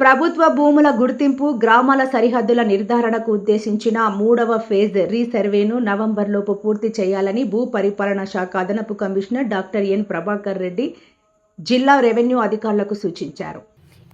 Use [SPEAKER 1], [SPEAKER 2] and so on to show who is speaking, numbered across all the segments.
[SPEAKER 1] ప్రభుత్వ భూముల గుర్తింపు గ్రామాల సరిహద్దుల నిర్ధారణకు ఉద్దేశించిన మూడవ ఫేజ్ రీసర్వేను నవంబర్లోపు పూర్తి చేయాలని భూ పరిపాలన శాఖ అదనపు commissioner doctor N Prabhakar Reddy జిల్లా రెవెన్యూ అధికారులకు సూచించారు.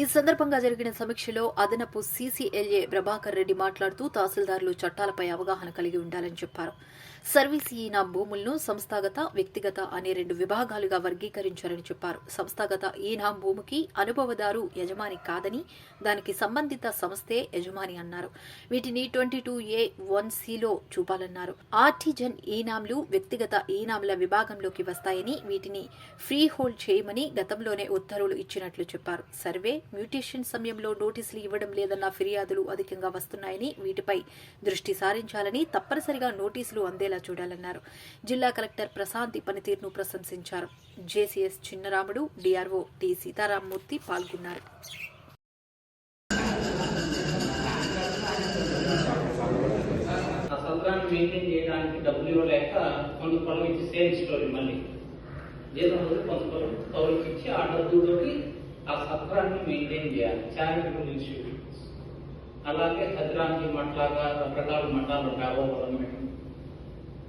[SPEAKER 2] ఈ సందర్భంగా జరిగిన సమీక్షలో అదనపు సీసీఎల్ఏ ప్రభాకర్ రెడ్డి మాట్లాడుతూ తహసీల్దారులు చట్టాలపై అవగాహన కలిగి ఉండాలని చెప్పారు. సర్వీస్ ఈనా భూములను సంస్థాగత వ్యక్తిగత అనే రెండు విభాగాలుగా వర్గీకరించారని చెప్పారు. సంస్థాగత ఈనా భూమికి అనుభవదారు యజమాని కాదని దానికి సంబంధిత సంస్థే యజమాని అన్నారు. వీటిని ట్వంటీ టూ ఏ వన్ సిలో చూపాలన్నారు. ఆర్టిజన్ ఈనాంలు వ్యక్తిగత ఈనాంల విభాగంలోకి వస్తాయని వీటిని ఫ్రీ హోల్డ్ చేయమని గతంలోనే ఉత్తర్వులు ఇచ్చినట్లు చెప్పారు. సర్వే మ్యూటేషన్ సమయంలో నోటీసులు ఇవ్వడం లేదన్న ఫిర్యాదులు అధికంగా వస్తున్నాయని వీటిపై దృష్టి సారించాలని తప్పనిసరిగా నోటీసులు అందేలా చూడాలన్నారు. జిల్లా కలెక్టర్ ప్రశాంతి పనితీరును ప్రశంసించారు. జేసీఎస్ చిన్నరాముడు డిఆర్ఓ టి సీతారామమూర్తి పాల్గొన్నారు.
[SPEAKER 3] ఆ సత్రాన్ని మెయింటైన్ చేయడానికి డబ్బులు ఇవ్వలేక కొంత పొలం ఇచ్చి సేమ్ స్టోరీ మళ్ళీ. జీతం కొంత పొలం కౌలుకి ఇచ్చి ఆ డబ్బులతోటి ఆ సత్రాన్ని మెయింటైన్ చేయాలి. చారిటబుల్ ఇన్స్టిట్యూట్ అలాగే హజరాంజీ మట్లాగా రకరకాల మఠాలు ఉంటాయి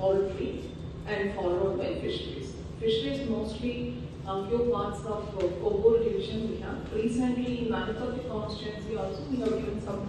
[SPEAKER 4] poultry and followed by fisheries. Fisheries mostly a few parts of uh, Kobur division we have. Recently in Manipati constituency also we have given some